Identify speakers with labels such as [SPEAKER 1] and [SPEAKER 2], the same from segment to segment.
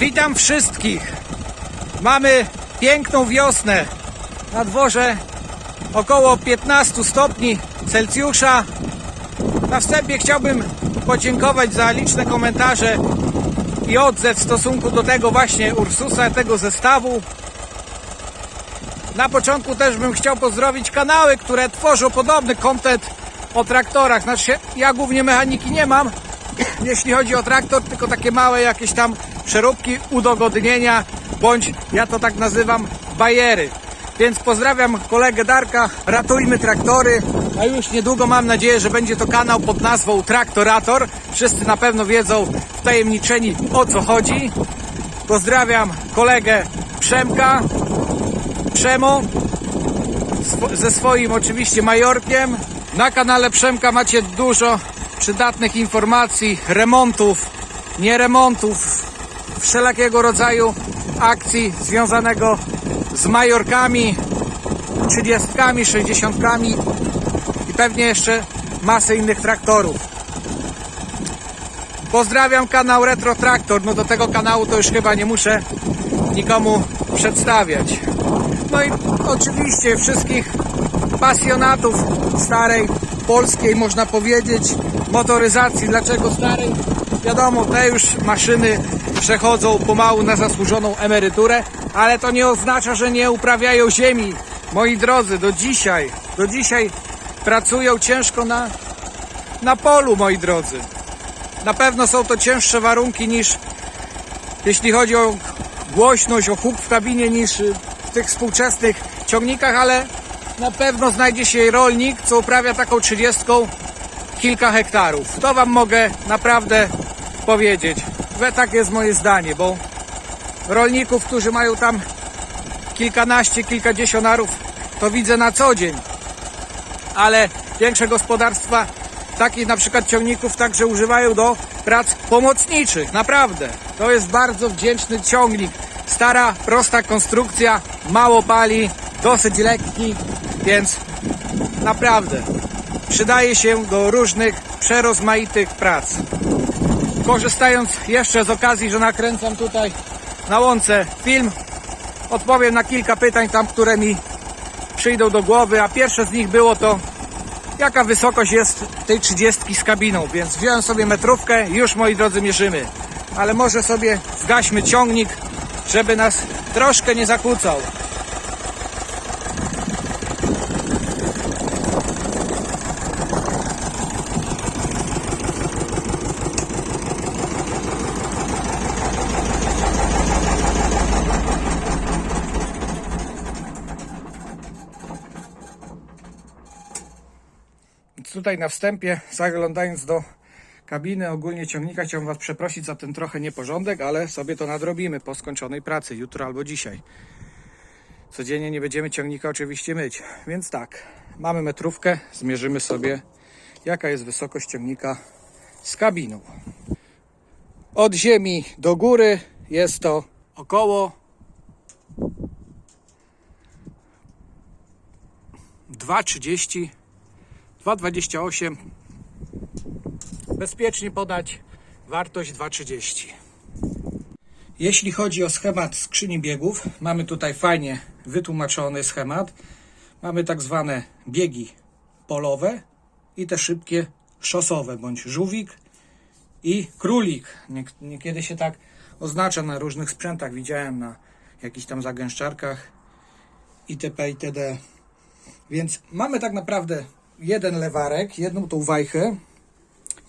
[SPEAKER 1] Witam wszystkich. Mamy piękną wiosnę. Na dworze około 15 stopni Celsjusza. Na wstępie chciałbym podziękować za liczne komentarze i odzew w stosunku do tego właśnie Ursusa, tego zestawu. Na początku też bym chciał pozdrowić kanały, które tworzą podobny content o traktorach. Znaczy, ja głównie mechaniki nie mam, jeśli chodzi o traktor, tylko takie małe jakieś tam przeróbki, udogodnienia, bądź ja to tak nazywam bajery. Więc pozdrawiam kolegę Darka, ratujmy traktory, a już niedługo mam nadzieję, że będzie to kanał pod nazwą Traktorator. Wszyscy na pewno wiedzą wtajemniczeni o co chodzi. Pozdrawiam kolegę Przemka, Przemo, swo- ze swoim oczywiście Majorkiem. Na kanale Przemka macie dużo przydatnych informacji, remontów, nie remontów, wszelakiego rodzaju akcji związanego z Majorkami, 30, 60 i pewnie jeszcze masę innych traktorów. Pozdrawiam kanał Retro Traktor. No do tego kanału to już chyba nie muszę nikomu przedstawiać. No i oczywiście wszystkich pasjonatów starej polskiej, można powiedzieć, motoryzacji. Dlaczego starej? Wiadomo, te już maszyny przechodzą pomału na zasłużoną emeryturę, ale to nie oznacza, że nie uprawiają ziemi. Moi drodzy, do dzisiaj, do dzisiaj pracują ciężko na, na polu, moi drodzy. Na pewno są to cięższe warunki niż jeśli chodzi o głośność, o huk w kabinie niż w tych współczesnych ciągnikach, ale na pewno znajdzie się rolnik, co uprawia taką 30 kilka hektarów. To Wam mogę naprawdę powiedzieć. Tak jest moje zdanie, bo rolników, którzy mają tam kilkanaście, kilkadziesiąt arów, to widzę na co dzień. Ale większe gospodarstwa takich na przykład ciągników także używają do prac pomocniczych. Naprawdę. To jest bardzo wdzięczny ciągnik. Stara, prosta konstrukcja, mało pali, dosyć lekki, więc naprawdę przydaje się do różnych przerozmaitych prac. Korzystając jeszcze z okazji, że nakręcam tutaj na łące film, odpowiem na kilka pytań tam, które mi przyjdą do głowy, a pierwsze z nich było to, jaka wysokość jest tej 30 z kabiną, więc wziąłem sobie metrówkę i już moi drodzy mierzymy. Ale może sobie zgaśmy ciągnik, żeby nas troszkę nie zakłócał. Tutaj na wstępie, zaglądając do kabiny ogólnie ciągnika, chciałbym Was przeprosić za ten trochę nieporządek, ale sobie to nadrobimy po skończonej pracy, jutro albo dzisiaj. Codziennie nie będziemy ciągnika oczywiście myć. Więc tak, mamy metrówkę, zmierzymy sobie jaka jest wysokość ciągnika z kabiną. Od ziemi do góry jest to około 2,30 2,28 bezpiecznie podać wartość 2,30 jeśli chodzi o schemat skrzyni biegów mamy tutaj fajnie wytłumaczony schemat. Mamy tak zwane biegi polowe i te szybkie szosowe bądź żółwik i królik. Nie- niekiedy się tak oznacza na różnych sprzętach. Widziałem na jakichś tam zagęszczarkach itp. itd. Więc mamy tak naprawdę jeden lewarek, jedną tą wajchę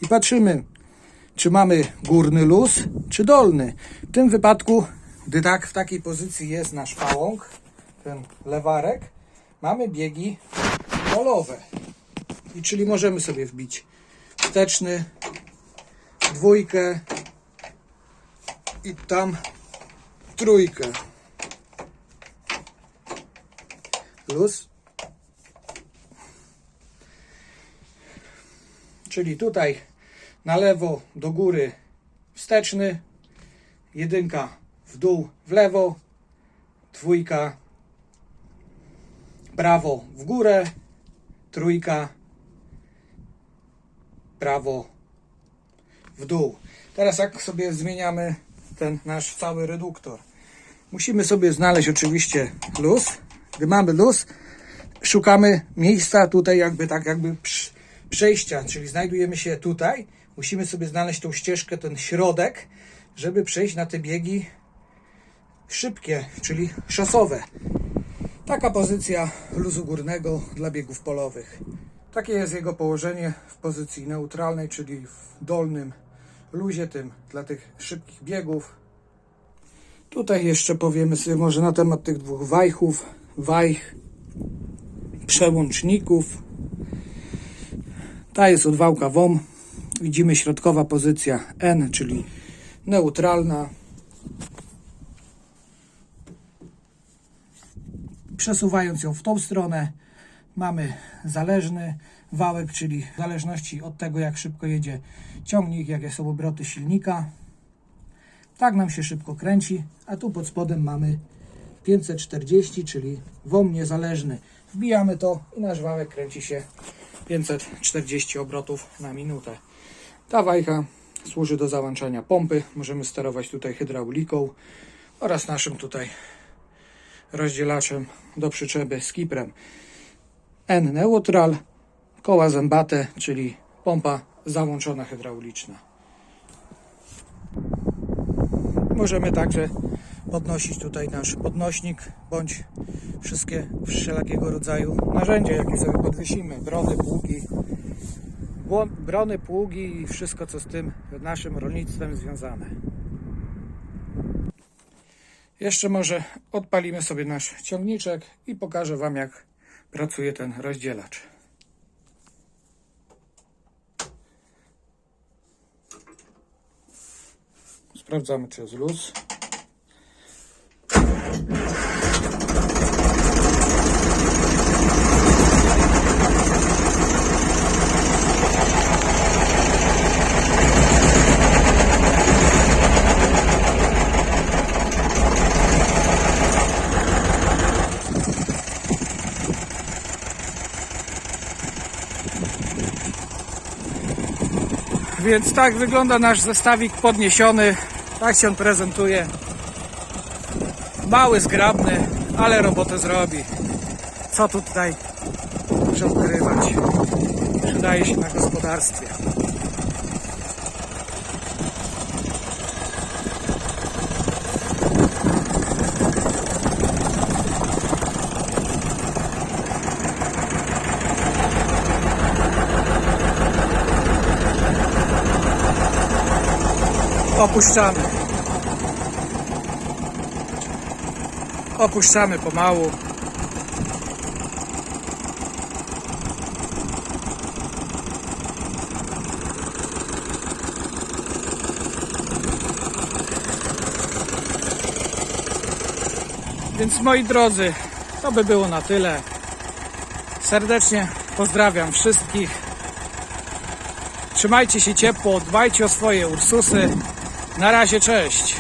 [SPEAKER 1] i patrzymy, czy mamy górny luz, czy dolny. W tym wypadku, gdy tak w takiej pozycji jest nasz pałąk, ten lewarek, mamy biegi polowe. I czyli możemy sobie wbić wsteczny, dwójkę i tam trójkę. Luz Czyli tutaj na lewo do góry wsteczny, jedynka w dół w lewo, dwójka prawo w górę, trójka prawo w dół. Teraz jak sobie zmieniamy ten nasz cały reduktor. Musimy sobie znaleźć oczywiście luz. Gdy mamy luz, szukamy miejsca tutaj jakby tak jakby przy- przejścia, czyli znajdujemy się tutaj. Musimy sobie znaleźć tą ścieżkę, ten środek, żeby przejść na te biegi szybkie, czyli szosowe. Taka pozycja luzu górnego dla biegów polowych. Takie jest jego położenie w pozycji neutralnej, czyli w dolnym luzie tym dla tych szybkich biegów. Tutaj jeszcze powiemy sobie może na temat tych dwóch wajchów, wajch, przełączników. Ta jest od wałka WOM. Widzimy środkowa pozycja N, czyli neutralna. Przesuwając ją w tą stronę, mamy zależny wałek, czyli w zależności od tego, jak szybko jedzie ciągnik, jakie są obroty silnika. Tak nam się szybko kręci, a tu pod spodem mamy 540, czyli WOM niezależny. Wbijamy to i nasz wałek kręci się 540 obrotów na minutę. Ta wajcha służy do załączania pompy. Możemy sterować tutaj hydrauliką oraz naszym tutaj rozdzielaczem do przyczepy z kiprem. N neutral, koła zębate, czyli pompa załączona hydrauliczna. Możemy także podnosić tutaj nasz podnośnik bądź wszystkie wszelakiego rodzaju narzędzia, jakie sobie podwiesimy, brony, pługi, brony, pługi i wszystko co z tym naszym rolnictwem związane. Jeszcze może odpalimy sobie nasz ciągniczek i pokażę Wam jak pracuje ten rozdzielacz. Sprawdzamy czy jest luz. Więc tak wygląda nasz zestawik podniesiony. Tak się on prezentuje. Mały, zgrabny, ale robotę zrobi. Co tu tutaj muszę ukrywać? Przydaje się na gospodarstwie. Opuszczamy. Opuszczamy pomału. Więc moi drodzy, to by było na tyle. Serdecznie pozdrawiam wszystkich. Trzymajcie się ciepło, dbajcie o swoje ursusy. Na razie, cześć.